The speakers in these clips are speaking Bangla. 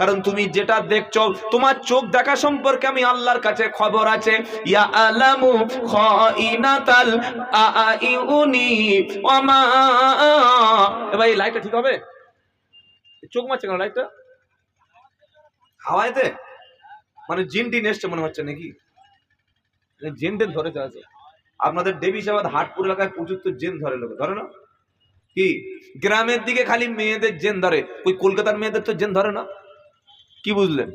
কারণ তুমি যেটা দেখছ, তোমার চোখ দেখা সম্পর্কে আমি আল্লাহর কাছে খবর আছে। ইয়া আলামু খাইনাতাল আইউনি ওমা এবার এই লাইটটা ঠিক হবে? চোখ মারছে কেন লাইটটা? হাওয়াইতে? মানে জিন টিন এসছে মনে হচ্ছে নাকি? জেন টেন ধরেছে আছে আপনাদের দেবী সাবাদ হাটপুর এলাকায় প্রচুর তো জেন ধরে লোক, ধরে না? কি? গ্রামের দিকে খালি মেয়েদের জেন ধরে, ওই কলকাতার মেয়েদের তো জেন ধরে না? কি বুঝলেন?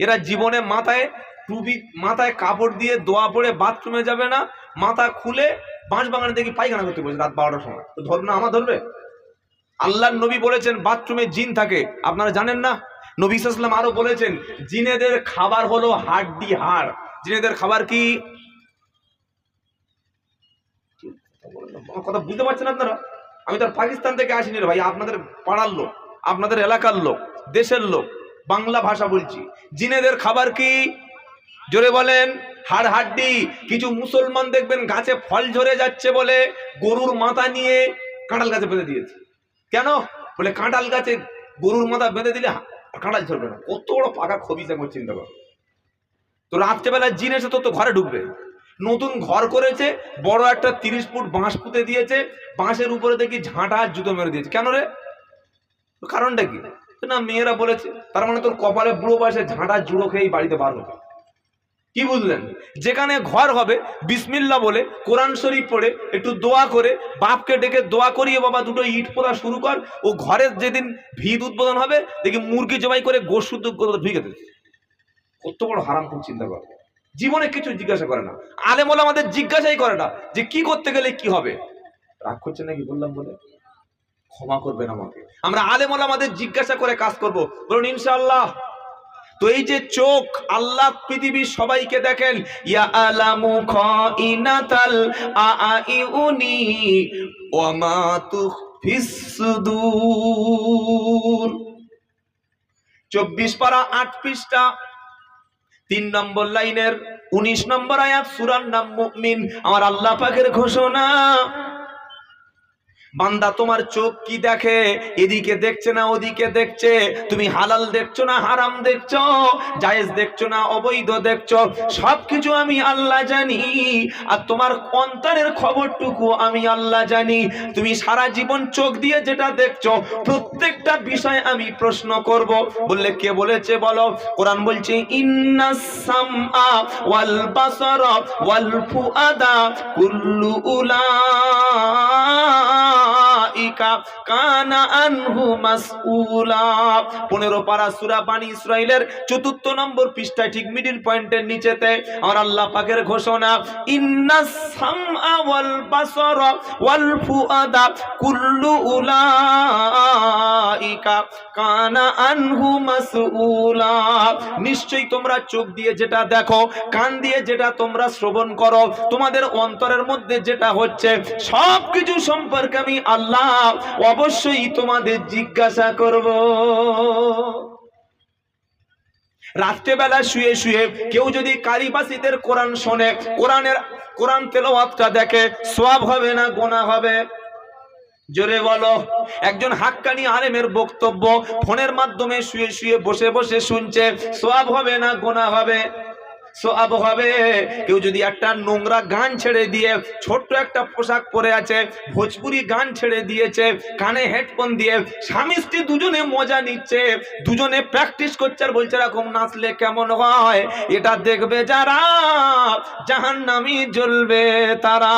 এরা জীবনে মাথায় টুপি, মাথায় কাপড় দিয়ে দোয়া পড়ে বাথরুমে যাবে না, মাথা খুলে বাঁশ বাগানে দেখি পায়খানা করতে বসে রাত বারোটার সময়। তো ধরবে না, আমার ধরবে? আল্লাহর নবী বলেছেন, বাথরুমে জিন থাকে। আপনারা জানেন না? নবী ইসলাম আরও বলেছেন, জিনেদের খাবার হলো হাড্ডি হাড়। জিনেদের খাবার কি? কথা বুঝতে পারছেন আপনারা? আমি তো পাকিস্তান থেকে আসিনি ভাই, আপনাদের পাড়ার লোক, আপনাদের এলাকার লোক, দেশের লোক। বাংলা ভাষা বলছি। জিনেদের খাবার কি? জোরে বলেন, হাড় হাড্ডি। কিছু মুসলমান দেখবেন গাছে ফল ঝরে যাচ্ছে বলে গরুর মাথা নিয়ে কাঁঠাল গাছে বেঁধে দিয়েছে। কেন? বলে কাঁঠাল গাছে গরুর মাথা বেঁধে দিলে কাঁঠাল ঝরবে না। কত বড় পাকা খবি একবার চিন্তা করো। তো রাত্রেবেলা জিন এসে তো তো ঘরে ঢুকবে। নতুন ঘর করেছে, বড় একটা তিরিশ ফুট বাঁশ পুঁতে দিয়েছে, বাঁশের উপরে দেখি ঝাঁটা জুতো মেরে দিয়েছে। কেন রে? কারণটা কি? না মেয়েরা বলেছে, তার মানে তোর কপালে বুড়ো বয়সে ঝাঁটা জুড়ো খেয়েই বাড়িতে বার হবে কি বুঝলেন? যেখানে ঘর হবে, বিসমিল্লা বলে কোরআন শরীফ পড়ে, একটু দোয়া করে, বাপকে ডেকে দোয়া করিয়ে বাবা দুটো ইট পোড়া শুরু কর, ও ঘরের যেদিন ভিত উদ্বোধন হবে, দেখি মুরগি জবাই করে গোশ শুদ্ধ ভিগে দেবে কত বড় হারাম খুব চিন্তা করে জীবনে কিছু জিজ্ঞাসা করে না। আলেমল আমাদের জিজ্ঞাসাই করে না যে কি করতে গেলে কি হবে। রাগ করছে নাকি বললাম বলে? ক্ষমা করবেন আমাকে। আমরা আলেমল আমাদের জিজ্ঞাসা করে কাজ করব। বলুন, ইনশাআল্লাহ। তো এই যে চোখ, আল্লাহ পৃথিবীর সবাইকে দেখেন, ইয়া আলামু খাইনাতাল আইউনি ওয়া মা তুখফিস সুদূর। 24 পারা 8 পৃষ্ঠা, তিন নম্বর লাইনের উনিশ নম্বর আয়াত, সুরার নাম মুমিন। আমার আল্লাহ পাকের ঘোষণা। বান্দা, তোমার চোখ কি দেখে? এদিকে দেখছে না, ওদিকে দেখছে। তুমি হালাল দেখছ না, হারাম দেখছ? জায়েজ দেখছ না, অবৈধ দেখছ? সবকিছু আমি আল্লাহ জানি। আর তোমার অন্তরের খবরটুকু আমি আল্লাহ জানি। তুমি সারা জীবন চোখ দিয়ে যেটা দেখছ, প্রত্যেকটা বিষয় আমি প্রশ্ন করব। বললে কে বলেছে বলো? কোরআন বলছে ইন্নাস সামআ ওয়াল বাসারা ওয়াল ফুআদা কুল্লু উলাইকা কানা আনহু মাসউলা 15 পারা সূরা বানি ইসরাইলের চতুর্থ নম্বর পৃষ্ঠায় ঠিক মিডল পয়েন্টের নিচেতে আমার আল্লাহ পাকের ঘোষণা ইন্নাস সামআ ওয়াল বাসারা ওয়াল ফুআদা কুল্লু উলাইকা কানা আনহু মাসউলা। নিশ্চয়ই তোমরা চোখ দিয়ে যেটা দেখো, কান দিয়ে যেটা তোমরা শ্রবণ করো, তোমাদের অন্তরের মধ্যে যেটা হচ্ছে, সবকিছু সম্পর্কে আমি অবশ্যই তোমাদের জিজ্ঞাসা করব। রাত্রেবেলা শুয়ে শুয়ে কেউ যদি কারিবাসীদের কোরআন শোনে, কোরআনের, কোরআন তেলাওয়াতটা দেখে সওয়াব হবে না গোনা হবে? জোরে বলো। একজন হাক্কানি আলেমের বক্তব্য ফোনের মাধ্যমে শুয়ে শুয়ে বসে বসে শুনছে, সোয়াব হবে না গোনা হবে? সোয়াব হবে। কেউ যদি একটা নোংরা গান ছেড়ে দিয়ে ছোট্ট একটা পোশাক পরে আছে, ভোজপুরি গান ছেড়ে দিয়েছে, কানে হেডফোন দিয়ে, স্বামী স্ত্রী দুজনে মজা নিচ্ছে, দুজনে প্র্যাকটিস করছে আর বলছে, এরকম নাচলে কেমন হয়? এটা দেখবে যারা, জাহান্নামী জ্বলবে তারা।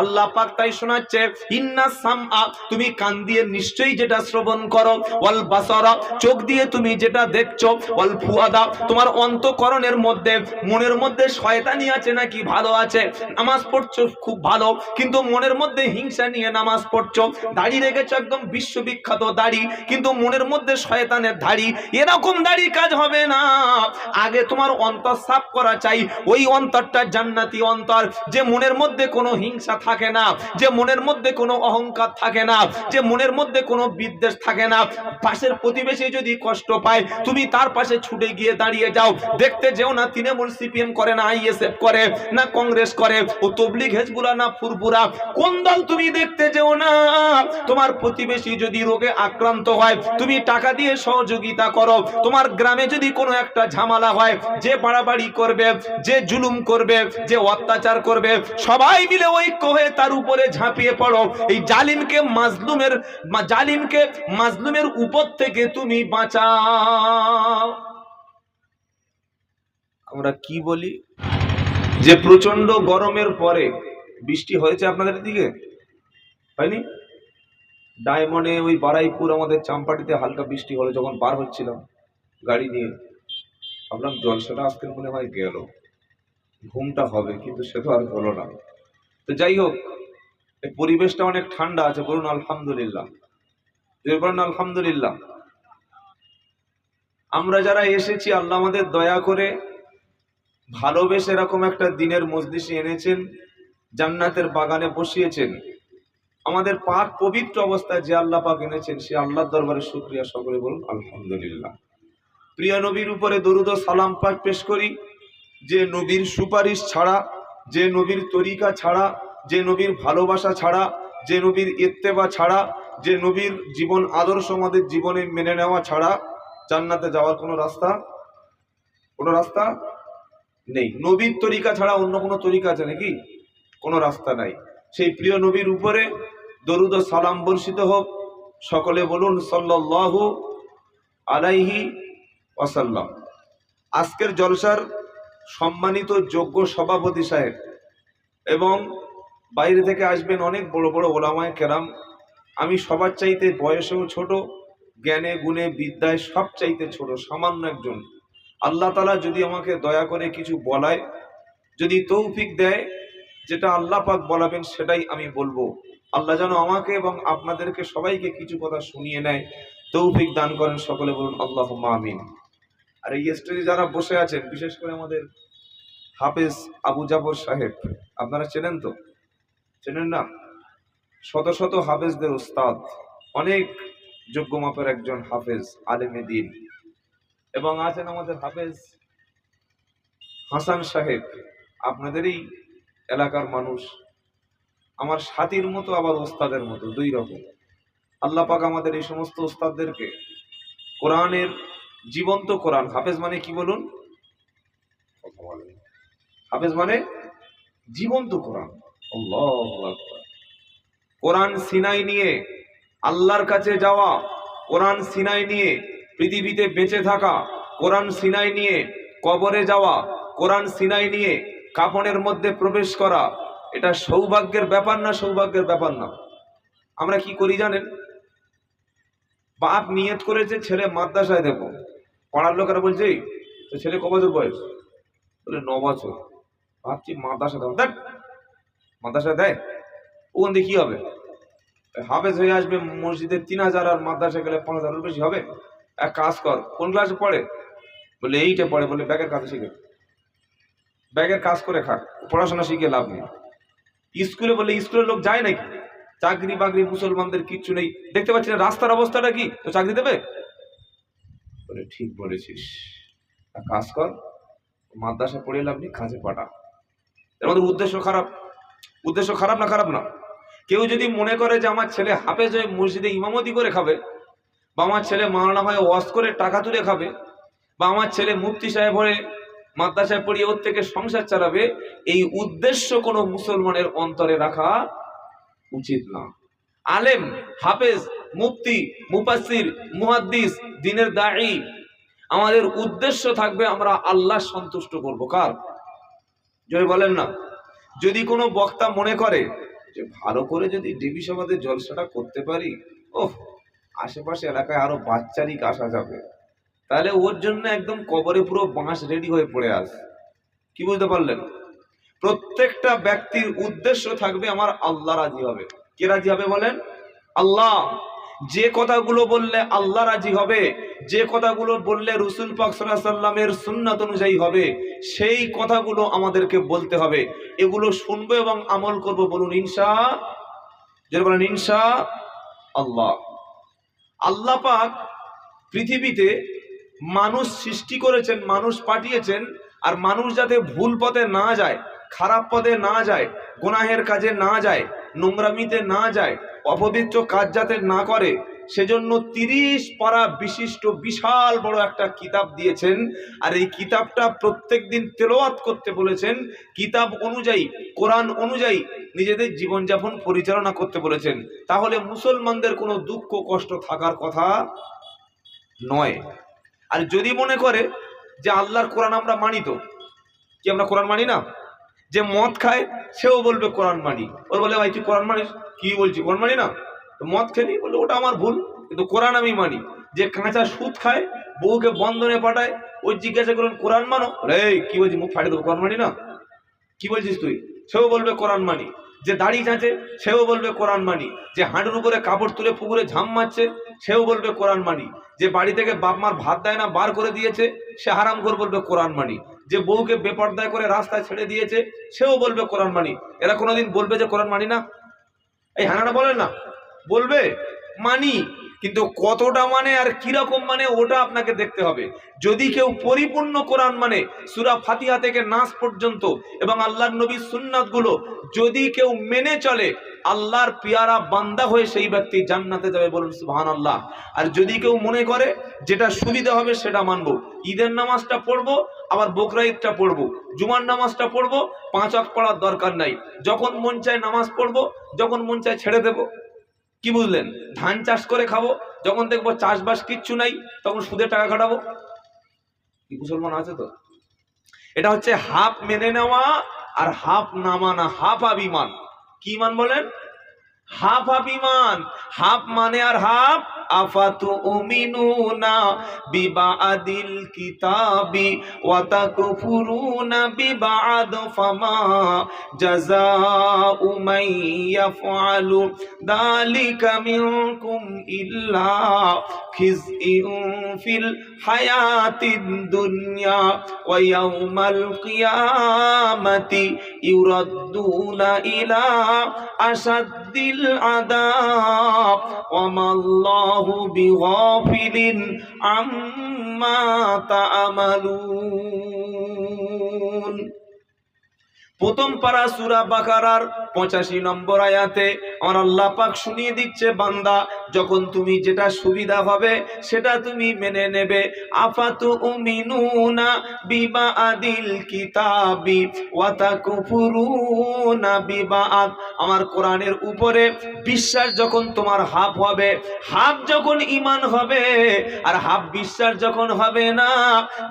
আল্লাহ পাক তাই শোনাচ্ছে, ইন্না সামআ তুমি কান দিয়ে নিশ্চয়ই যেটা শ্রবণ করো। ওয়াল বাসারা, চোখ দিয়ে তুমি যেটা দেখছ। ওয়াল ফুয়াদা, তোমার অন্তকরণের মধ্যে মনের মধ্যে শয়তানি আছে নাকি ভালো আছে? নামাজ পড়ছো, খুব ভালো। কিন্তু মনের মধ্যে হিংসা নিয়ে নামাজ পড়ছো। দাড়ি রেখেছো একদম বিশ্ববিখ্যাত দাড়ি, কিন্তু মনের মধ্যে শয়তানের দাড়ি। এরকম দাড়ি কাজ হবে না। আগে তোমার অন্তর সাফ করা চাই। ওই অন্তরটা জান্নাতি অন্তর, যে মনের মধ্যে কোনো হিংসা থাকে না, যে মনের মধ্যে কোনো অহংকার থাকে না, যে মনের মধ্যে কোনো বিদ্বেষ থাকে না। পাশের প্রতিবেশী যদি কষ্ট পায়, তুমি তার পাশে ছুটে গিয়ে দাঁড়িয়ে যাও। দেখতে যেও না তৃণমূল সিপিএম করে না আইএসএফ করে, না কংগ্রেস করে, ও তবলিগ হেজবুলা না ফুরফুরা, কোন দল তুমি দেখতে যেও না? তোমার প্রতিবেশী যদি রোগে আক্রান্ত হয়, তুমি টাকা দিয়ে সহযোগিতা করো। তোমার গ্রামে যদি কোনো একটা ঝামেলা হয়, যে বাড়াবাড়ি করবে, যে জুলুম করবে, যে অত্যাচার করবে, সবাই মিলে ঐক্য হয়ে তার উপরে ঝাঁপিয়ে পড়ো। এই জালিমকে মাজলুমের জালিমকে মাজলুমের উপর থেকে তুমি বাঁচাও। আমরা কি বলি? যে প্রচণ্ড গরমের পরে বৃষ্টি হয়েছে আপনাদের দিকে হয়নি? ডায়মন্ডে ওই বারাইপুর আমাদের চাম্পাটিতে হালকা বৃষ্টি হলো, যখন পার হচ্ছিলাম গাড়ি নিয়ে। ভাবলাম জলসাটা আজকে মনে হয় গেল। ঘুমটা হবে, কিন্তু সে তো আর হলো না। তো যাই হোক, এই পরিবেশটা অনেক ঠান্ডা আছে, বলুন আলহামদুলিল্লাহ। বলুন আলহামদুলিল্লাহ। আমরা যারা এসেছি, আল্লাহ আমাদের দয়া করে ভালোবেসে এরকম একটা দিনের মজলিসে এনেছেন, জান্নাতের বাগানে বসিয়েছেন। আমাদের পাক পবিত্র অবস্থায় যে আল্লাহ পাক এনেছেন, সে আল্লাহর দরবারে শুক্রিয়া সকলে বলুন, আলহামদুলিল্লাহ। প্রিয় নবীর উপরে দরুদ সালাম পাক পেশ করি, যে নবীর সুপারিশ ছাড়া, যে নবীর তরিকা ছাড়া, যে নবীর ভালোবাসা ছাড়া, যে নবীর ইত্তেবা ছাড়া, যে নবীর জীবন আদর্শ আমাদের জীবনে মেনে নেওয়া ছাড়া, জান্নাতে যাওয়ার কোনো রাস্তা কোনো রাস্তা নেই। নবীর তরিকা ছাড়া অন্য কোনো তরিকা আছে নাকি? কোনো রাস্তা নাই। সেই প্রিয় নবীর উপরে দরুদ সালাম বর্ষিত হোক। সকলে বলুন, সাল্লাল্লাহু আলাইহি ওয়াসাল্লাম। আজকের জলসার সম্মানিত যোগ্য সভাপতি সাহেব এবং বাইরে থেকে আসবেন অনেক বড় বড় ওলামায় কেরাম। আমি সবার চাইতে বয়সেও ছোট, জ্ঞানে গুণে বিদ্যায় সব চাইতে ছোট, সামান্য একজন আল্লাহ তালা যদি আমাকে দয়া করে কিছু বলায়, যদি তৌফিক দেয়, যেটা আল্লাহ পাক বলাবেন সেটাই আমি বলব। আল্লাহ যেন আমাকে এবং আপনাদেরকে সবাইকে কিছু কথা শুনিয়ে নেয়, তৌফিক দান করেন সকলে বলুন আল্লাহ আমিন। আর এই স্টেজে যারা বসে আছেন, বিশেষ করে আমাদের হাফেজ আবু জাফর সাহেব, আপনারা চেনেন তো? চেনেন না? শত শত হাফেজদের উস্তাদ অনেক যোগ্য মাপের একজন হাফেজ, আলেমে দিন। এবং আছেন আমাদের হাফেজ হাসান সাহেব। আপনাদেরই এলাকার মানুষ। আমার সাথীর মতো আবার ওস্তাদের মতো দুই রকম। আল্লাহ পাক আমাদের এই সমস্ত ওস্তাদদেরকে কোরআনের জীবন্ত কোরআন হাফেজ মানে কি বলুন। হাফেজ মানে জীবন্ত কোরআন। কোরআন সিনাই নিয়ে আল্লাহর কাছে যাওয়া কোরআন সিনাই নিয়ে পৃথিবীতে বেঁচে থাকা, কোরআন সিনাই নিয়ে কবরে যাওয়া, কোরআন সিনাই নিয়ে কাপনের মধ্যে প্রবেশ করা, এটা সৌভাগ্যের ব্যাপার না, সৌভাগ্যের ব্যাপার না। আমরা কি করি জানেন? বাপ নিয়ত করেছে, ছেলে মাদ্রাসায় দেবো। পাড়ার লোকেরা বলছে তো ছেলে ক বছর বয়স? বলে, ন বছর। ভাবছি মাদ্রাসা দেবো দেখ, মাদ্রাসা দেয়, ওখান দিয়ে কি হবে? হাফেজ হয়ে আসবে, মসজিদে তিন হাজার আর মাদ্রাসা গেলে পাঁচ হাজারের বেশি হবে। এক কাজ কর, কোন ক্লাসে পড়ে? বলে, এইটা পড়ে, বলে, ব্যাগের কাজ শিখে। ব্যাগের কাজ করে খাক, পড়াশোনা শিখে লাভ নেই। স্কুলে বলে স্কুলের লোক যায় নাকি? চাকরি বাকরি, মুসলমানদের কিচ্ছু নেই। দেখতে পাচ্ছি না, রাস্তার অবস্থাটা কি? তো চাকরি দেবে? বলে, ঠিক বলেছিস। কাজ কর, মাদ্রাসা পড়ে লাভ নেই, কাজে পাঠা। এর মধ্যে উদ্দেশ্য খারাপ। উদ্দেশ্য খারাপ না খারাপ না? কেউ যদি মনে করে যে আমার ছেলে হাফেজ হয়ে মসজিদে ইমামতি করে খাবে বা আমার ছেলে মাওলানা হয়ে ওয়াশ করে টাকা তুলে খাবে, বা আমার ছেলে মুফতি সাহেব হয়ে মাদ্রাসায় পড়িয়ে ওর থেকে সংসার চালাবে, এই উদ্দেশ্য কোনো মুসলমানের অন্তরে রাখা উচিত না। আলেম, হাফেজ, মুফতি মুফাসির মুহাদ্দিস, দিনের দায়ী, আমাদের উদ্দেশ্য থাকবে আমরা আল্লাহ সন্তুষ্ট করব। কার? যদি বলেন না। যদি কোনো বক্তা মনে করে যে ভালো করে যদি ডিবি সভাতে জলসাটা করতে পারি ওহ আশেপাশে এলাকায় আরও বাচ্চারিক আসা যাবে। তাহলে ওর জন্য একদম কবরে পুরো বাঁশ রেডি হয়ে পড়ে আস। কি বুঝতে পারলেন? প্রত্যেকটা ব্যক্তির উদ্দেশ্য থাকবে আমার আল্লাহ রাজি হবে। কে রাজি হবে বলেন? আল্লাহ। যে কথাগুলো বললে আল্লাহ রাজি হবে, যে কথাগুলো বললে রসুল পাক সাল্লাল্লাহু সাল্লামের সুন্নাত অনুযায়ী হবে, সেই কথাগুলো আমাদেরকে বলতে হবে। এগুলো শুনব এবং আমল করব বলুন ইনশা যেটা বলেন ইনশা আল্লাহ। আল্লাহ পাক পৃথিবীতে মানুষ সৃষ্টি করেছেন, মানুষ পাঠিয়েছেন, আর মানুষ যাতে ভুল পথে না যায়, খারাপ পথে না যায়, গোনাহের কাজে না যায়, নোংরামিতে না যায়, অপবিত্র কাজ যাতে না করে সেজন্য তিরিশ পারা বিশিষ্ট বিশাল বড় একটা কিতাব দিয়েছেন। আর এই কিতাবটা প্রত্যেক দিন তেলোয়াত করতে বলেছেন। কিতাব অনুযায়ী, কোরআন অনুযায়ী নিজেদের জীবনযাপন পরিচালনা করতে বলেছেন। তাহলে মুসলমানদের কোনো দুঃখ কষ্ট থাকার কথা নয়। আর যদি মনে করে যে আল্লাহর কোরআন আমরা মানি তো, কি আমরা কোরআন মানি না? যে মদ খায়, সেও বলবে কোরআন মানি। ওর বলে, ভাই, তুই কোরআন মানিস? কি বলছি, কোরআন মানি না? তো মদ খেলি বলে ওটা আমার ভুল, কিন্তু কোরআন আমি মানি। যে কাঁচা সুদ খায়, বউকে বন্ধনে পাঠায়, ওই জিজ্ঞাসা করুন কোরআন মানো? রে কি বলছি, মুখ ফাটে দেবো, কোরআন মানি না? কি বলছিস তুই? সেও বলবে, কোরআন মানি। যে দাড়ি চাঁচে, সেও বলবে, কোরআন মানি। যে হাঁটুর উপরে কাপড় তুলে পুকুরে ঝাম মারছে, সেও বলবে, কোরআন মানি। যে বাড়ি থেকে বাপ মার ভাত দেয় না, বার করে দিয়েছে, সে হারাম করে বলবে, কোরআন মানি। যে বউকে বেপর্দায় করে রাস্তায় ছেড়ে দিয়েছে, সেও বলবে, কোরআন মানি। এরা কোনোদিন বলবে যে কোরআন মানি না? এই হানাটা বলেন না। বলবে? মানি। কিন্তু কতটা মানে আর কীরকম মানে ওটা আপনাকে দেখতে হবে। যদি কেউ পরিপূর্ণ কোরআন মানে সুরা ফাতিহা থেকে নাস পর্যন্ত এবং আল্লাহর নবীর সুন্নাতগুলো যদি কেউ মেনে চলে, আল্লাহর পিয়ারা বান্দা হয়ে সেই ব্যক্তি জান্নাতে যাবে বলুন সুবহান আল্লাহ আর যদি কেউ মনে করে যেটা সুবিধা হবে সেটা মানব। ঈদের নামাজটা পড়ব, আবার বকরা ঈদটা পড়ব। জুমার নামাজটা পড়ব, পাঁচ অক পড়ার দরকার নাই। যখন মন চায় নামাজ পড়ব, যখন মন চায় ছেড়ে দেবো। কি বুঝলেন? ধান চাষ করে খাব, যখন দেখব চাষবাস কিচ্ছু নাই, তখন সুদে টাকা খাটাবো। কি মুসলমান আছে তো? এটা হচ্ছে হাফ মেনে নেওয়া আর হাফ না মানা, হাফ আবিমান কি মান বলেন? হাফ ইমান হাফ মানে আর হাফ আফাতু উমিনুনা বিবাদিল কিতাবি ওয়া তাকফুরুনা বিবাদ ফামা জাযাউ মান ইয়াফআলু যালিকা মিনকুম ইল্লা খিজইউন ফিল হায়াতিদ দুনিয়া ওয়া ইয়াউমাল ইউরাদ্দুনা ইলা আশাদ্দিল আযাব ওয়া মাল্লাহু বিগাফিলিন আম্মা তা'মালুন প্রথম পারা সুরা বাকারার পঁচাশি নম্বর আয়াতে আমার আল্লাহ পাক শুনিয়ে দিচ্ছে, বান্দা, যখন তুমি যেটা সুবিধা হবে সেটা তুমি মেনে নেবে। আফাতু উমিনুনা বিবা আদিল কিতাবি ওয়াতাকুফুরুনা বিবাআদ আমার কোরআনের উপরে বিশ্বাস যখন তোমার হাফ হবে হাফ যখন ইমান হবে, আর হাফ বিশ্বাস যখন হবে না,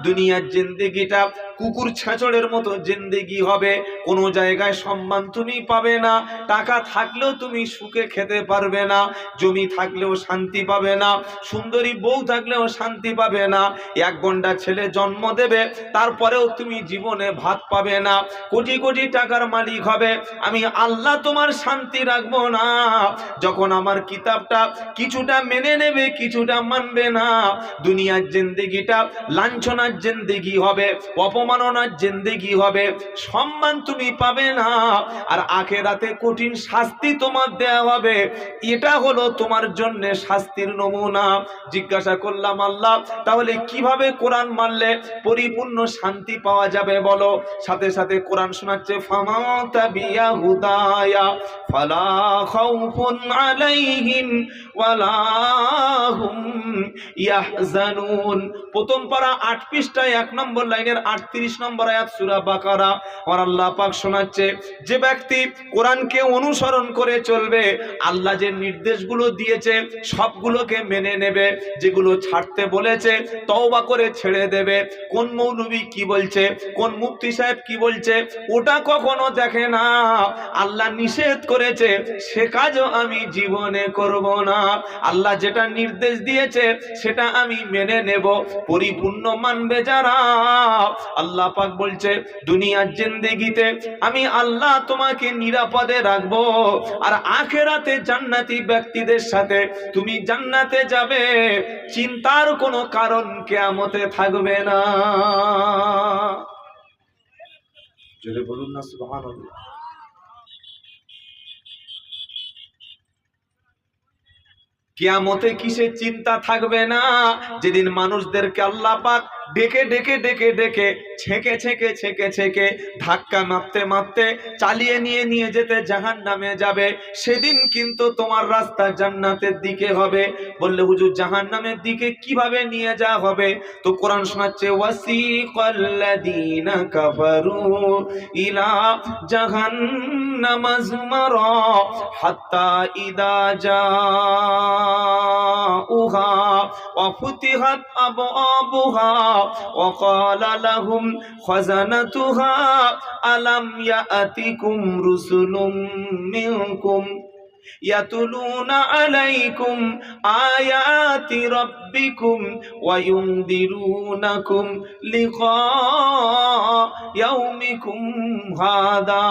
দুনিয়ার জিন্দেগিটা কুকুর ছাঁচড়ের মতো জিন্দেগি হবে। কোনো জায়গায় সম্মান তুমি পাবে না। টাকা থাকলেও তুমি সুখে খেতে পারবে না। জমি থাকলেও শান্তি পাবে না। সুন্দরী বউ থাকলেও শান্তি পাবে না। এক ঘণ্টা ছেলে জন্ম দেবে, তারপরেও তুমি জীবনে ভাত পাবে না। কোটি কোটি টাকার মালিক হবে। আমি আল্লাহ তোমার শান্তি রাখব না। যখন আমার কিতাবটা কিছুটা মেনে নেবে, কিছুটা মানবে না। দুনিয়ার জিন্দেগিটা লাঞ্ছনার জিন্দেগি হবে। অপমাননার জিন্দেগি হবে, সম্মান তুমি পাবে না, আর আখেরাতে কঠিন শাস্তি তোমার দেয়া হবে। এটা হলো তোমার জন্য শাস্তির নমুনা। জিজ্ঞাসা করলাম, আল্লাহ, তাহলে কীভাবে কোরআন মানলে পরিপূর্ণ শান্তি পাওয়া যাবে বলো? সাথে সাথে কোরআন শোনাচ্ছে প্রথম পারা আট পৃষ্ঠায় এক নম্বর লাইনের আটত্রিশ নম্বর আয়াত সূরা বাকারা। আমার আল্লাহ পাক শোনাচ্ছে, যে ব্যক্তি কোরআনকে অনুসরণ করে চলবে, আল্লাহ যে নির্দেশগুলো দিয়েছে, সবগুলোকে মেনে নেবে, যেগুলো ছাড়তে বলেছে, তওবা করে ছেড়ে দেবে। কোন মৌলবী কি বলছে, কোন মুফতি সাহেব কি বলছে, ওটা কখনো দেখে না। আল্লাহ নিষেধ করেছে, সে কাজও আমি জীবনে করব না। আল্লাহ যেটা নির্দেশ দিয়েছে, সেটা আমি মেনে নেব। পরিপূর্ণ মানবে যারা আল্লাহ পাক বলছে, দুনিয়ার জিন্দেগিতে আমি আল্লাহ তোমাকে নিরাপদে রাখব। আর আখেরাতে জান্নাতি ব্যক্তিদের সাথে তুমি জান্নাতে যাবে, চিন্তার কোনো কারণ কেয়ামতে থাকবে না। জোরে বলুন না, সুবহানাল্লাহ। কিয়ামতে কিসের চিন্তা থাকবে না? যেদিন মানুষদেরকে আল্লাহ পাক ডেকে ডেকে ডেকে ডেকে, ছেঁকে ছেঁকে ছেঁকে ছেঁকে, ধাক্কা মাপতে মাপতে চালিয়ে নিয়ে নিয়ে যেতে জাহান নামে যাবে। সেদিন কিন্তু তোমার রাস্তা জান্নাতের দিকে হবে। বললে, হুজুর জাহান নামের দিকে কীভাবে নিয়ে যাওয়া হবে? তো কোরআন শোনাচ্ছে ওয়াসি কল্লাদিনা কাফারু ইলা জাহান্নাম মার হাত্তা ইদা জাউহা অফুতি হাত আবওয়াবুহা وقال لهم خزنتها ألم يأتكم رسل منكم يتلون عليكم آيات ربكم وينذرونكم لقاء يومكم هذا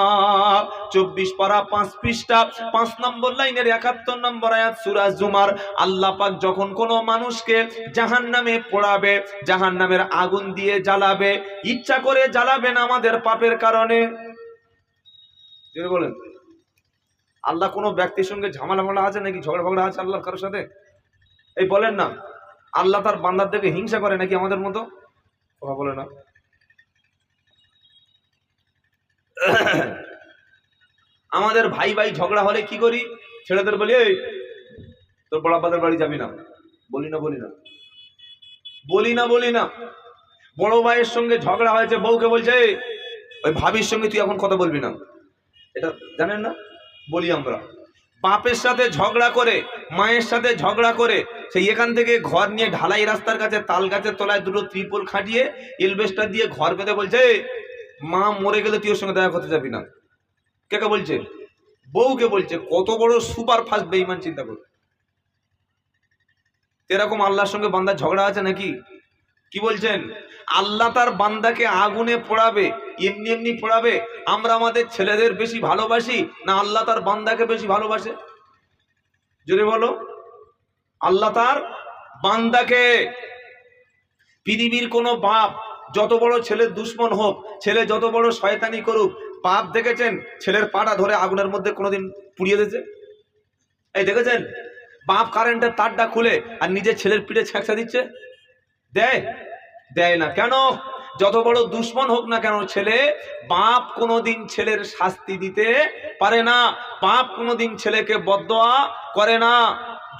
চব্বিশ পারা পাঁচ পৃষ্ঠা পাঁচ নম্বর লাইনের একাত্তর নম্বর আয়াত সুরা জুমার আল্লাহ পাক যখন কোনো মানুষকে জাহান নামে পোড়াবে জাহান নামের আগুন দিয়ে জ্বালাবে ইচ্ছা করে জ্বালাবেন আমাদের পাপের কারণে জোরে বলেন আল্লাহ কোনো ব্যক্তির সঙ্গে ঝামেলা ফামেলা আছে নাকি ঝগড়া ফগড়া আছে আল্লাহর কারোর সাথে? এই বলেন না, আল্লাহ তার বান্দার থেকে হিংসা করে নাকি আমাদের মতো? কথা বলে না। আমাদের ভাই ভাই ঝগড়া হলে কি করি? ছেলেদের বলি, এই, তোর বড়াপাদের বাড়ি যাবি না। বলি না বলি না। বলি না বলি না। বড় ভাইয়ের সঙ্গে ঝগড়া হয়েছে, বউকে বলছে ওই ভাবির সঙ্গে তুই এখন কথা বলবি না। এটা জানেন না? বলি আমরা। বাপের সাথে ঝগড়া করে, মায়ের সাথে ঝগড়া করে, সেই এখান থেকে ঘর নিয়ে ঢালাই রাস্তার কাছে, তাল গাছের তলায় দুটো ত্রিপল খাটিয়ে এলবেস্টার দিয়ে ঘর বেঁধে বলছে মা মরে গেলে তুই ওর সঙ্গে দেখা করতে যাবি না। কে কে বলছে? বউকে বলছে, কত বড় সুপার ফাস্ট বেইমান চিন্তা কর। এরকম আল্লাহর সঙ্গে বান্দার ঝগড়া আছে নাকি? কি বলছেন? আল্লাহ তার বান্দাকে আগুনে পোড়াবে, এমনি এমনি পোড়াবে। আমরা আমাদের ছেলেদের বেশি ভালোবাসি না আল্লাহ তার বান্দাকে বেশি ভালোবাসে? যদি বলো। আল্লাহ তার বান্দাকে। পৃথিবীর কোনো বাপ যত বড় ছেলের দুশ্মন হোক, ছেলে যত বড় শয়তানি করুক, বাপ দেখেছেন ছেলের পাটা ধরে আগুনের মধ্যে কোনোদিন পুড়িয়ে দিয়েছে? এই দেখেছেন? বাপ কারেন্টের তারটা খুলে আর নিজের ছেলের পিঠে ছ্যাঁকসা দিচ্ছে? দেয়? দেয় না। কেন? যত বড় দুশ্মন হোক না কেন ছেলে, বাপ কোনোদিন ছেলের শাস্তি দিতে পারে না। বাপ কোনোদিন ছেলেকে বদয়া করে না।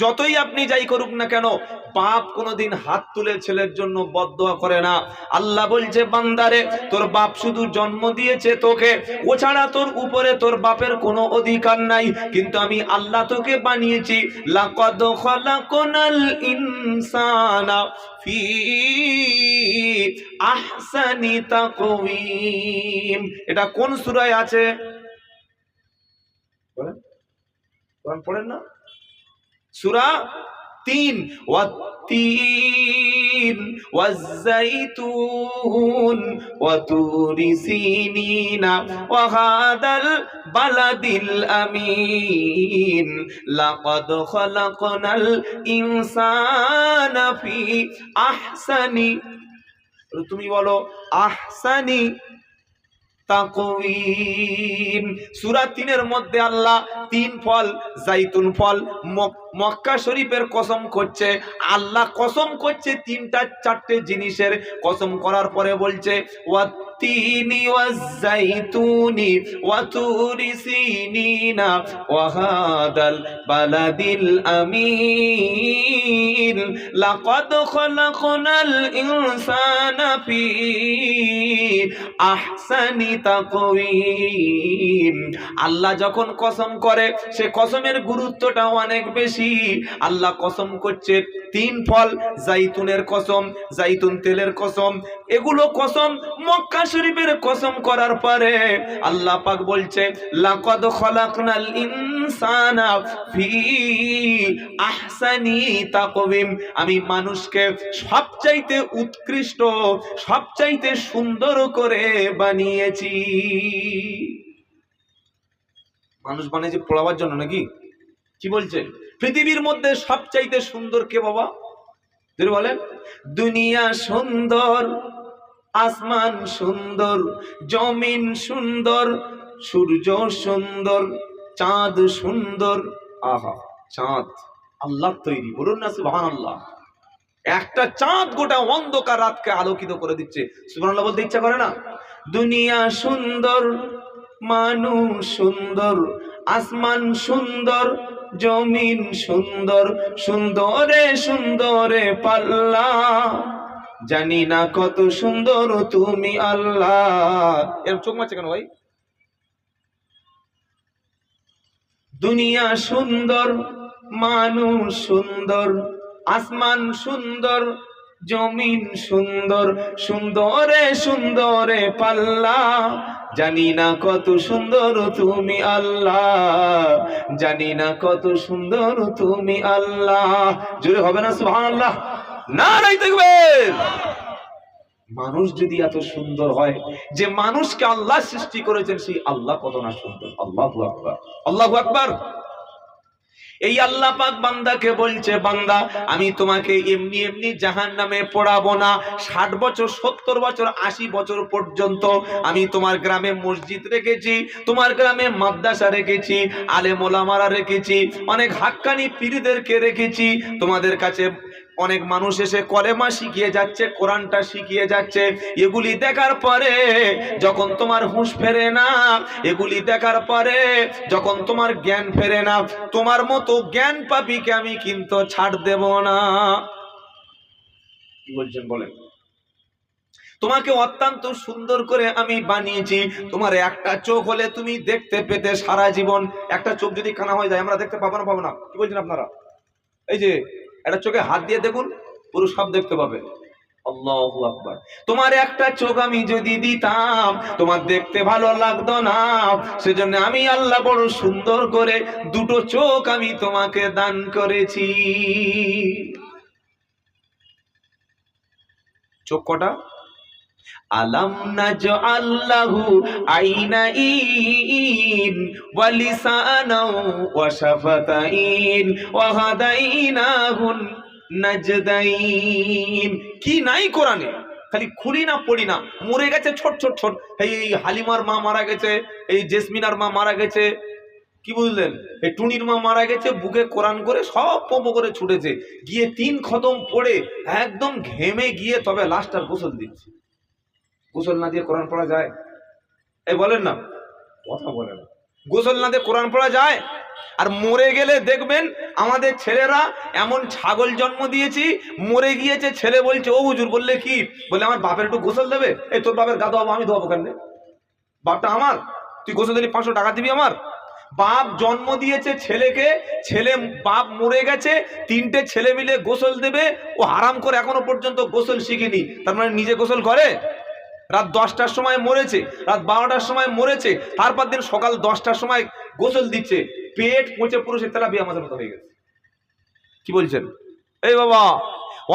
যতই আপনি যাই করুক না কেন, বাপ কোনোদিন হাত তুলে ছেলের জন্য বদয়া করে না। আল্লাহ বলছে, বান্দারে, তোর বাপ শুধু জন্ম দিয়েছে তোকে, ও ছাড়া তোর উপরে তোর বাপের কোনো অধিকার নাই। কিন্তু আমি আল্লাহ তোকে বানিয়েছি, লাকাদ খলাকনাল ইনসানা ফি আহসানি তাকওয়িম। এটা কোন সূরায় আছে? বলেন। কোরআন পড়েন না। সূরা 3 ওয়াত-তিন ওয়াজ-জাইতুন ওয়া-তুরি সিনিনা ওয়া হাদাল বালাদিল আমিন। লাকাদ খালাকনাল ইনসানা ফি আহসানি তুমি বলো, আহসানি তাকওয়িম। সূরা 3 এর মধ্যে আল্লাহ তিন ফল, জাইতুন ফল, মক- মক্কা শরীফের কসম করছে। আল্লাহ কসম করছে তিনটা, চারটে জিনিসের। কসম করার পরে বলছে ওয়াত্তিনি ওয়াজ-জাইতুনি ওয়াতুরি সিনিনা ওয়া হাদাল বালাদিল আমিন লাকাদ খলাকনাল ইনসানা ফি আহসানি তাকওয়িম আল্লাহ যখন কসম করে, সে কসমের গুরুত্বটা অনেক বেশি। আল্লাহ কসম করছে তিন ফল, জাইতুনের কসম, জাইতুন তেলের কসম এগুলো কসম, মক্কা শরীফের কসম করার পরে আল্লাহ পাক বলছে, লাকাদ খলাকনাল ইনসানা ফি আহসানি তাকওয়িম। আমি মানুষকে সবচাইতে উৎকৃষ্ট, সবচাইতে সুন্দর করে বানিয়েছি। মানুষ বানিয়েছে পড়াবার জন্য নাকি? কি বলছে? পৃথিবীর মধ্যে সবচাইতে সুন্দর কে বাবা? যদি বলেন, দুনিয়া সুন্দর, আসমান সুন্দর, জমিন সুন্দর, সূর্য সুন্দর, চাঁদ সুন্দর। আহা, চাঁদ আল্লাহ তৈরি, বলুন না সুবহান আল্লাহ একটা চাঁদ গোটা অন্ধকার রাতকে আলোকিত করে দিচ্ছে। সুবহানাল্লাহ বলতে ইচ্ছা করে না? দুনিয়া সুন্দর, মানুষ সুন্দর, আসমান সুন্দর জমিন সুন্দর, সুন্দরে সুন্দরে পাল্লা। জানি না কত সুন্দর তুমি আল্লাহ। এর চোখ মারছে কেন ভাই? দুনিয়া সুন্দর, মানুষ সুন্দর, আসমান সুন্দর, জমিন সুন্দর, সুন্দরে সুন্দরে পাল্লা। জানি না কত সুন্দর তুমি আল্লাহ। জানি না কত সুন্দর তুমি আল্লাহ। জুড়ে হবে না সুহান আল্লাহ না, নাই দেখবে মানুষ যদি এত সুন্দর হয়, যে মানুষকে আল্লাহ সৃষ্টি করেছেন, সেই আল্লাহ কত না সুন্দর। আল্লাহ আকবর। আল্লাহ আকবার। এই আল্লাহ পাক বান্দাকে বলছে, বান্দা, আমি তোমাকে এমনি এমনি জাহান নামে পড়াবো না। ষাট বছর, সত্তর বছর, আশি বছর পর্যন্ত আমি তোমার গ্রামে মসজিদ রেখেছি, তোমার গ্রামে মাদ্রাসা রেখেছি আলে মোলামারা রেখেছি, অনেক হাক্কানি পীরদেরকে রেখেছি। তোমাদের কাছে অনেক মানুষ এসে কলেমা শিখিয়ে যাচ্ছে, কোরআনটা শিখিয়ে যাচ্ছে। এগুলি দেখার পরে যখন তোমার হুঁশ ফেরে না, এগুলি দেখার পরে যখন তোমার জ্ঞান ফেরে না, তোমার মতো জ্ঞান পাপিকে আমি কিন্তু ছাড় দেব না। কি বলছেন বলেন? তোমাকে অত্যন্ত সুন্দর করে আমি বানিয়েছি। তোমার একটা চোখ হলে তুমি দেখতে পেতে সারা জীবন। একটা চোখ যদি কানা হয়ে যায়, আমরা দেখতে পাবো না পাবো না। কি বলছেন আপনারা? এই যে একটা চোখে হাত দিয়ে দেখুন, পুরো সব দেখতে পাবে। তোমার একটা চোখ আমি যদি দিতাম, তোমার দেখতে ভালো লাগতো না। সেজন্য আমি আল্লাহ বড় সুন্দর করে দুটো চোখ আমি তোমাকে দান করেছি। চোখ কটা? আলাম নাজআল্লাহু আইনাইন ওয়া লিসানাও ওয়া শাফাতাইন, ওয়া হাদাইনাহুন নাজদাইন। কি নাই কোরআনে? খালি খুলি না, পড়ি না। মরে গেছে, ছোট ছোট ছোট। এই এই হালিমার মা মারা গেছে, এই জেসমিনার মা মারা গেছে। কি বুঝলেন? এই টুনির মা মারা গেছে, বুকে কোরআন করে সব পোপো করে ছুটেছে। গিয়ে তিন খতম পড়ে, একদম ঘেমে গিয়ে তবে লাস্টার গোসল দিচ্ছে। গোসল না দিয়ে কোরআন পড়া যায়? এই বলেন না। কথা বলে না। গোসল না দিয়ে কোরআন পড়া যায়? আর মরে গেলে দেখবেন আমাদের ছেলেরা এমন ছাগল জন্ম দিয়েছি মরে গিয়েছে ছেলে বলছে ও হুজুর বললে কি? বলে আমার বাপের একটু গোসল দেবে? এই তোর বাপের গা ধোয়াবো আমি ধোয়াবো কেন বাপটা আমার? তুই গোসল দিলি পাঁচশো টাকা দিবি আমার? বাপ জন্ম দিয়েছে ছেলেকে ছেলে বাপ মরে গেছে তিনটে ছেলে মিলে গোসল দেবে ও হারাম করে এখনও পর্যন্ত গোসল শিখিনি। তার মানে নিজে গোসল করে? রাত দশটার সময় মরেছে, রাত বারোটার সময় মরেছে, তারপর দিন সকাল দশটার সময় গোসল দিচ্ছে, পেট পচে পুরো সে তেলা আমাদের মতো হয়ে গেছে। কি বলছেন? এই বাবা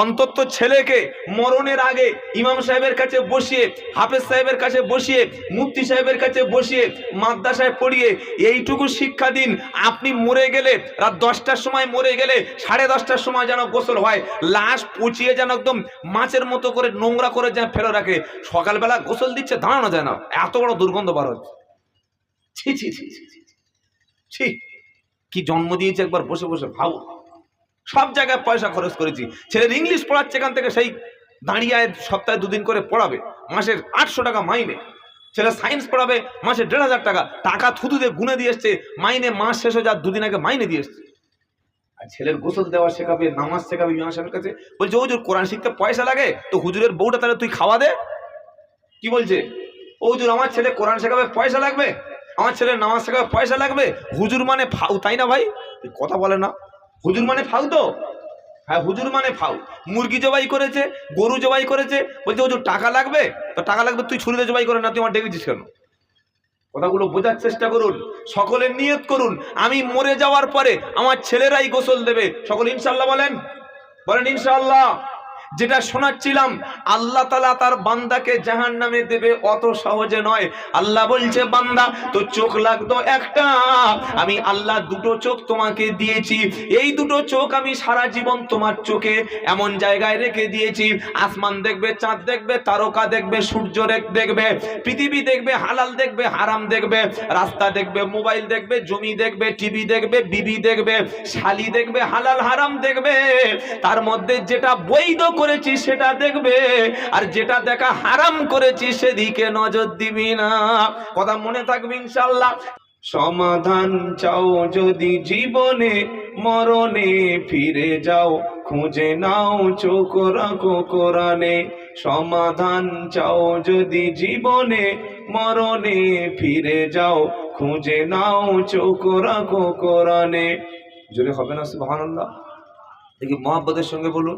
অন্তত ছেলেকে মরণের আগে ইমাম সাহেবের কাছে বসিয়ে হাফেজ সাহেবের কাছে বসিয়ে মুফতি সাহেবের কাছে বসিয়ে মাদ্রাসায় পড়িয়ে এইটুকু শিক্ষা দিন। আপনি মরে গেলে রাত দশটার সময় মরে গেলে সাড়ে দশটার সময় যেন গোসল হয় লাশ পচিয়ে যেন একদম মাছের মতো করে নোংরা করে যেন ফেলে রাখে। সকালবেলা গোসল দিচ্ছে দাঁড়ানো যায় না। এত বড় দুর্গন্ধ বার হচ্ছে। ছি ছি ছি ছি ছি, কি জন্ম দিয়েছে একবার বসে বসে ভাবো। সব জায়গায় পয়সা খরচ করেছি। ছেলের ইংলিশ পড়াচ্ছে এখান থেকে, সেই দাঁড়িয়ে সপ্তাহে দুদিন করে পড়াবে। মাসের আটশো টাকা মাইনে। ছেলে সায়েন্স পড়াবে, মাসে দেড় হাজার টাকা। টাকা থুতু দিয়ে গুনে দিয়ে এসছে, মাইনে মাস শেষ হয়ে যাওয়ার দুদিন আগে মাইনে দিয়ে এসছে। আর ছেলের গোসল দেওয়া শেখাবে, নামাজ শেখাবে ইমাম সাহেবের কাছে। বলছে ও কোরআন শিখতে পয়সা লাগে? তো হুজুরের বউটা তাহলে তুই খাওয়া দে। কি বলছে? ও হুজুর, আমার ছেলে কোরআন শেখাবে পয়সা লাগবে? আমার ছেলের নামাজ শেখাবে পয়সা লাগবে? হুজুর মানে তাই না ভাই? কথা বলে না। হুজুর মানে ফাউ তো? হ্যাঁ হুজুর মানে ফাউ। মুরগি জবাই করেছে, গরু জবাই করেছে, বলছে, হুজুর, টাকা লাগবে? তো টাকা লাগবে, তুই ছুরিতে জবাই করে না তুই আমার ডেকেছিস কেন? কথাগুলো বোঝার চেষ্টা করুন, সকলের নিয়ত করুন। আমি মরে যাওয়ার পরে আমার ছেলেরাই গোসল দেবে। সকল ইনশাল্লাহ বলেন? বলেন ইনশাল্লাহ যেটা শোনাচ্ছিলাম, আল্লাহ তালা তার বান্দাকে জাহান নামে দেবে অত সহজে নয়। আল্লাহ বলছে, বান্দা তো চোখ লাগতো একটা। আমি আল্লাহ দুটো চোখ তোমাকে দিয়েছি। এই দুটো চোখ আমি সারা জীবন তোমার চোখে এমন জায়গায় রেখে দিয়েছি। আসমান দেখবে, চাঁদ দেখবে, তারকা দেখবে, সূর্য রেখ- দেখবে, পৃথিবী দেখবে, হালাল দেখবে, হারাম দেখবে, রাস্তা দেখবে, মোবাইল দেখবে, জমি দেখবে, টিভি দেখবে, বিবি দেখবে, শালি দেখবে, হালাল হারাম দেখবে। তার মধ্যে যেটা বৈধ করেছি সেটা দেখবে, আর যেটা দেখা হারাম করেছি সেদিকে নজর দিবি না। কথা মনে থাকবে ইনশাল্লাহ সমাধান চাও যদি জীবনে, মরণে ফিরে যাও, খুঁজে নাও চোখ রাখো কোরআনে। সমাধান চাও যদি জীবনে, মরণে ফিরে যাও, খুঁজে নাও চোখ রাখো কোরআনে। জোরে হবে না, সুবহানাল্লাহ? দেখি মহাব্বতের সঙ্গে বলুন।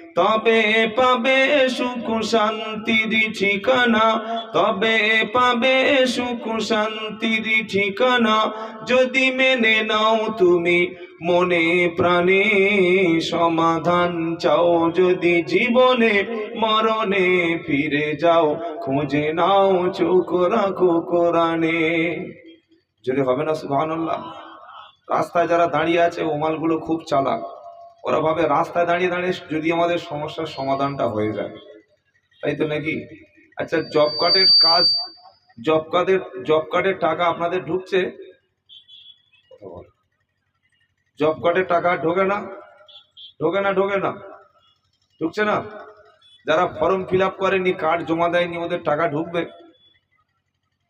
তবে পাবে সুখ শান্তির ঠিকানা, তবে পাবে সুখ শান্তির ঠিকানা। যদি মেনে নাও তুমি মনে প্রাণে সমাধান চাও, যদি জীবনে মরণে ফিরে যাও, খুঁজে নাও চোখ রাখো কোরআনে। যদি হবে না, সুবহানাল্লাহ। রাস্তায় যারা দাঁড়িয়ে আছে, ও মালগুলো খুব চালাক। ওরা ভাবে রাস্তায় দাঁড়িয়ে দাঁড়িয়ে যদি আমাদের সমস্যার সমাধানটা হয়ে যায়। তাই তো নাকি? আচ্ছা জব কার্ডের কাজ জব কার্ডের জব কার্ডের টাকা আপনাদের ঢুকছে? জব কার্ডের টাকা ঢোকে না ঢোকে না ঢোকে না, ঢুকছে না? যারা ফর্ম ফিল আপ করেনি কার্ড জমা দেয়নি, ওদের টাকা ঢুকবে?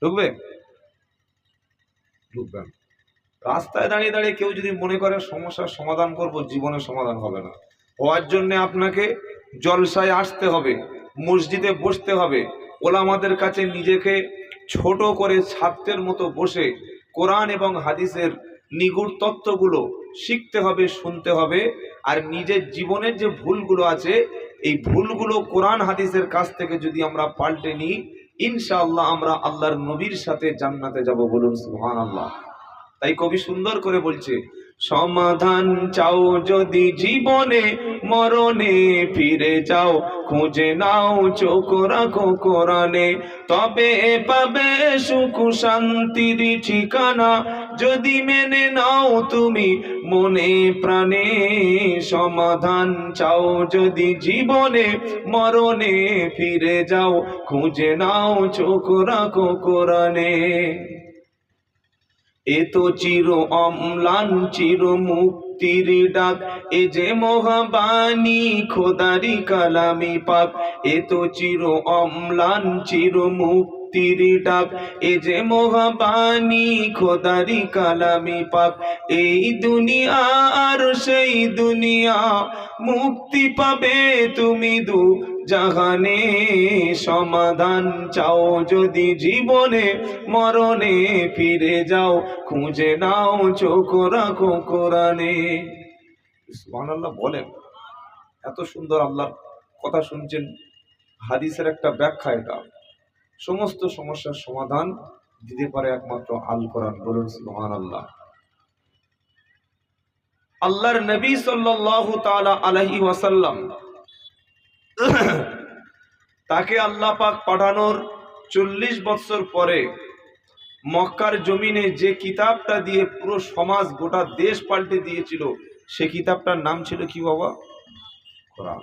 ঢুকবে? ঢুকবে না। রাস্তায় দাঁড়িয়ে দাঁড়িয়ে কেউ যদি মনে করে সমস্যার সমাধান করব জীবনের সমাধান হবে না। হওয়ার জন্য আপনাকে জলসায় আসতে হবে, মসজিদে বসতে হবে। ওলামাদের কাছে নিজেকে ছোট করে ছাত্রের মতো বসে কোরআন এবং হাদিসের নিগুড় তত্ত্বগুলো শিখতে হবে, শুনতে হবে। আর নিজের জীবনের যে ভুলগুলো আছে, এই ভুলগুলো কোরআন হাদিসের কাছ থেকে যদি আমরা পাল্টে নিই, ইনশাআল্লাহ আমরা আল্লাহর নবীর সাথে জান্নাতে যাব বলুন, সুবহানাল্লাহ। তাই কবি সুন্দর করে বলছে, সমাধান চাও যদি জীবনে, মরণে ফিরে যাও, খুঁজে নাও চোখ রাখো কোরআনে, তবে পাবে সুখ শান্তির ঠিকানা, যদি মেনে নাও তুমি মনে প্রাণে, সমাধান চাও যদি জীবনে, মরণে ফিরে যাও, খুঁজে নাও চোখ রাখো কোরআনে। এ তো চির অম্লান, চির মুক্তির ডাক। এ যে মহাবাণী, খোদারি কালামি পাক। এ তো চির অম্লান, চির মুক্তির ডাক। এ যে মহাবাণী, খোদারি কালামি পাক। এই দুনিয়া আর সেই দুনিয়া মুক্তি পাবে তুমি দু জাহানে সমাধান চাও, যদি জীবনে মরণে ফিরে যাও, খুঁজে নাও, চোখ রাখো কোরআনে। সুবহানাল্লাহ বলেন, এত সুন্দর আল্লাহ কথা শুনছেন, হাদিসের একটা ব্যাখ্যা এটা। সমস্ত সমস্যার সমাধান দিতে পারে একমাত্র আল কোরআন, বলুন সুবহানাল্লাহ। আল্লাহর নবী সাল্লাল্লাহু তাআলা আলাইহি ওয়াসাল্লাম তাকে আল্লাহ পাক পাঠানোর চল্লিশ বছর পরে মক্কার জমিনে যে কিতাবটা দিয়ে পুরো সমাজ গোটা দেশ পাল্টে দিয়েছিল, সে কিতাবটার নাম ছিল কি বাবা? কোরআন।